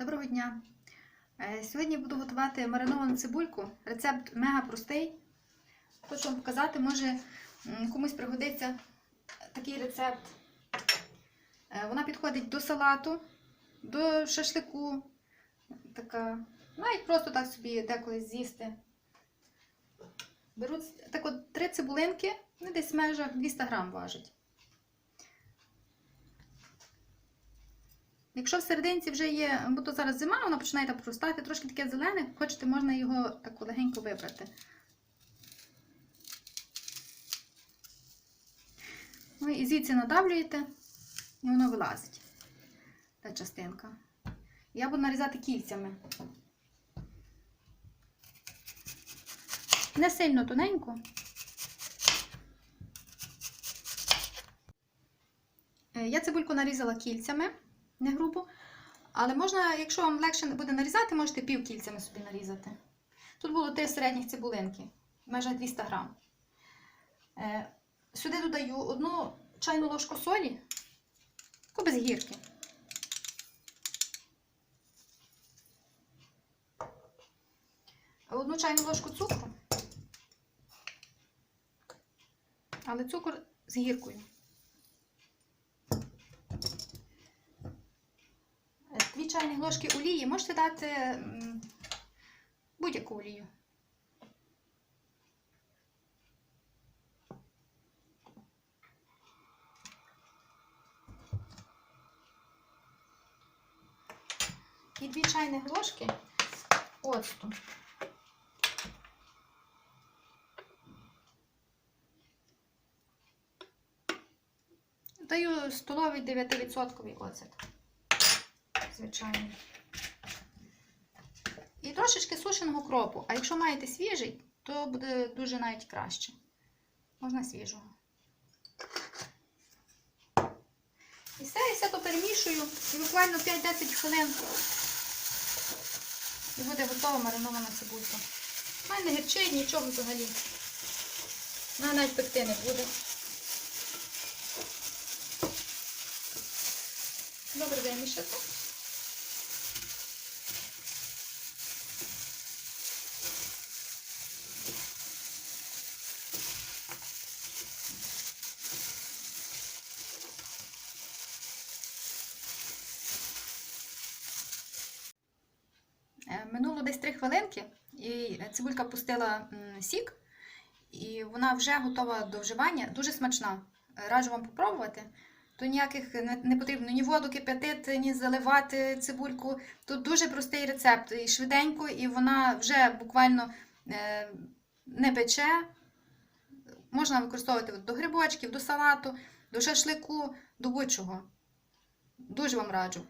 Доброго дня! Е, Сьогодні буду готувати мариновану цибульку. Рецепт мега простий. Хочу вам показати, може комусь пригодиться такий рецепт. Е, Вона підходить до салату, до шашлику. Така, навіть просто так собі деколи з'їсти. Беру так от три цибулинки, десь в межах 200 грам важать. Якщо в серединці вже є, бо то зараз зима, вона починає так проростати, трошки таке зелене, хочете, можна його так легенько вибрати. Ну і звідси надавлюєте, і воно вилазить. Та частинка. Я буду нарізати кільцями. Не сильно тоненько. Е, Я цибульку нарізала кільцями, не грубо. Але можна, якщо вам легше буде нарізати, можете пів кільцями собі нарізати. Тут було три середніх цибулинки, майже 200 грам. Е, Сюди додаю одну чайну ложку солі, без гірки. Одну чайну ложку цукру, але цукор з гіркою. Чайні ложки олії можете дати будь-яку олію. І дві чайні ложки оцту. Даю столовий 9% оцет звичайно. І трошечки сушеного кропу. А якщо маєте свіжий, то буде дуже навіть краще. Можна свіжого. І все, і все то перемішую. І буквально 5-10 хвилин. І буде готова маринована цибулька. У мене гірчить, нічого взагалі. Вона навіть пекти не буде. Добре. Е, Минуло десь 3 хвилинки, і цибулька пустила сік, і вона вже готова до вживання. Дуже смачна. Е, Раджу вам попробувати. То ніяких не, не потрібно ні воду кип'ятити, ні заливати цибульку. Тут дуже простий рецепт. І швиденько, і вона вже буквально е, не пече. Можна використовувати до грибочків, до салату, до шашлику, до будь-чого. Дуже вам раджу.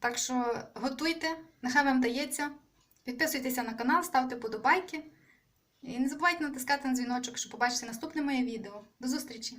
Так що готуйте, нехай вам дається. Підписуйтеся на канал, ставте подобайки. І не забувайте натискати на дзвіночок, щоб побачити наступне моє відео. До зустрічі!